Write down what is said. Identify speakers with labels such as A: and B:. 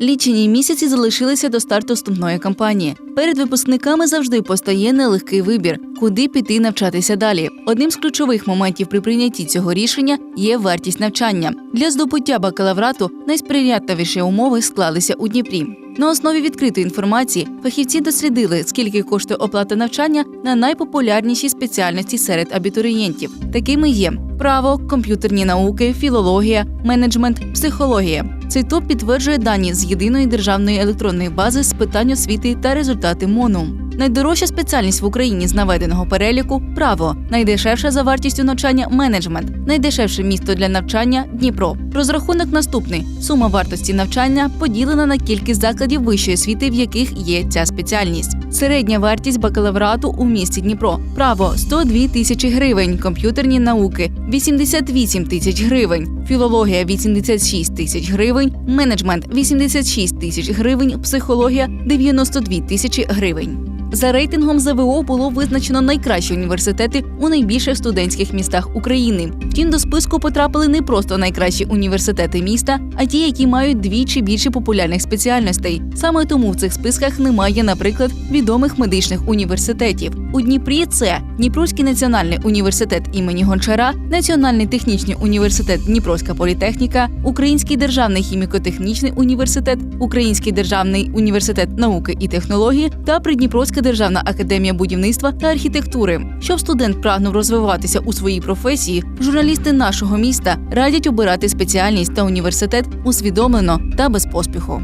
A: Лічені місяці залишилися до старту вступної кампанії. Перед випускниками завжди постає нелегкий вибір, куди піти навчатися далі. Одним з ключових моментів при прийнятті цього рішення є вартість навчання. Для здобуття бакалаврату найсприятливіші умови склалися у Дніпрі. На основі відкритої інформації фахівці дослідили, скільки коштує оплата навчання на найпопулярніші спеціальності серед абітурієнтів. Такими є право, комп'ютерні науки, філологія, менеджмент, психологія. Цей топ підтверджує дані з єдиної державної електронної бази з питань освіти та результати МОНу. Найдорожча спеціальність в Україні з наведеного переліку право, найдешевша за вартістю навчання менеджмент, найдешевше місто для навчання Дніпро. Розрахунок наступний: сума вартості навчання поділена на кількість закладів вищої освіти, в яких є ця спеціальність. Середня вартість бакалаврату у місті Дніпро. Право 102 тисячі гривень, комп'ютерні науки 88 тисяч гривень, філологія 86 тисяч гривень, менеджмент 86 тисяч гривень, психологія 92 тисячі гривень. За рейтингом ЗВО було визначено найкращі університети у найбільших студентських містах України. Втім, до списку потрапили не просто найкращі університети міста, а ті, які мають дві чи більше популярних спеціальностей. Саме тому в цих списках немає, наприклад, відомих медичних університетів. У Дніпрі це Дніпровський національний університет імені Гончара, Національний технічний університет Дніпровська політехніка, Український державний хіміко-технічний університет, Український державний університет науки і технології та Придніпровська державна академія будівництва та архітектури. Щоб студент прагнув розвиватися у своїй професії, журналісти нашого міста радять обирати спеціальність та університет усвідомлено та без поспіху.